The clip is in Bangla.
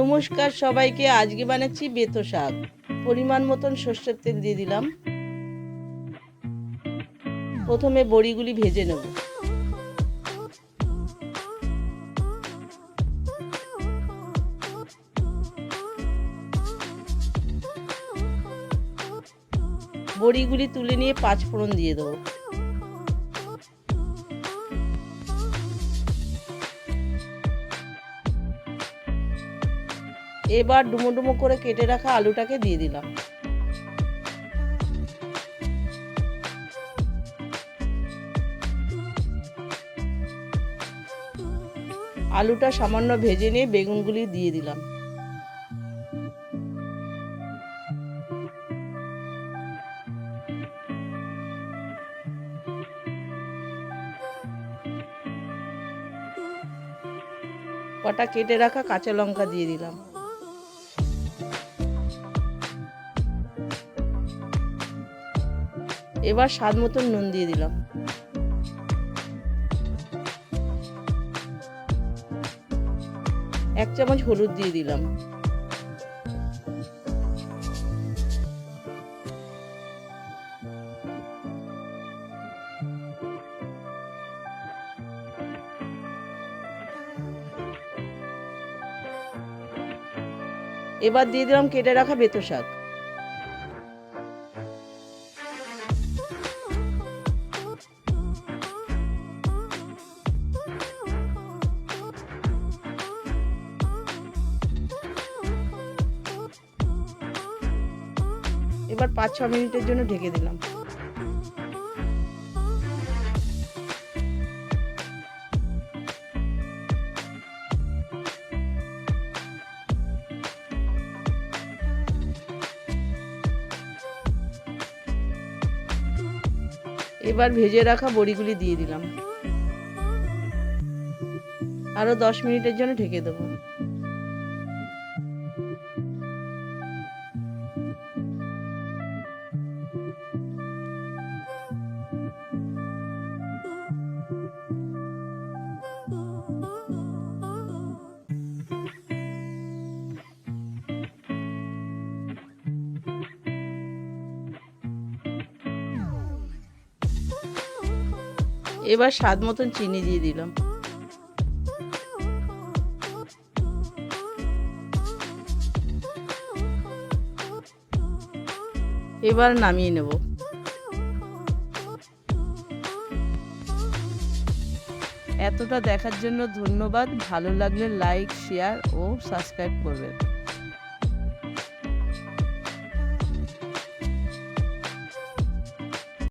নমস্কার সবাইকে, আজকে বানাচ্ছি বেতো শাক। পরিমাণ মতন সর্ষের তেল দিয়ে দিলাম। প্রথমে বড়িগুলি ভেজে নেব। বড়িগুলি তুলে নিয়ে পাঁচ ফোড়ন দিয়ে দেবো। এবার ডুমো ডুমো করে কেটে রাখা আলুটাকে দিয়ে দিলাম। আলুটা সামান্য ভেজে নিয়ে বেগুনগুলি দিয়ে দিলাম। কটা কেটে রাখা কাঁচা লঙ্কা দিয়ে দিলাম। এবার স্বাদ মতন নুন দিয়ে দিলাম। এক চামচ হলুদ দিয়ে দিলাম। এবার দিয়ে দিলাম কেটে রাখা বেতো শাক। এবার পাঁচ, ছ মিনিটের জন্য ঢেকে দিলাম। এবার ভেজে রাখা বড়িগুলি দিয়ে দিলাম। আরও দশ মিনিটের জন্য ঢেকে দেবো। এবার স্বাদ মতন চিনি দিয়ে দিলাম। এবার নামিয়ে নেব। এতটা দেখার জন্য ধন্যবাদ। ভালো লাগলে লাইক, শেয়ার ও সাবস্ক্রাইব করবেন।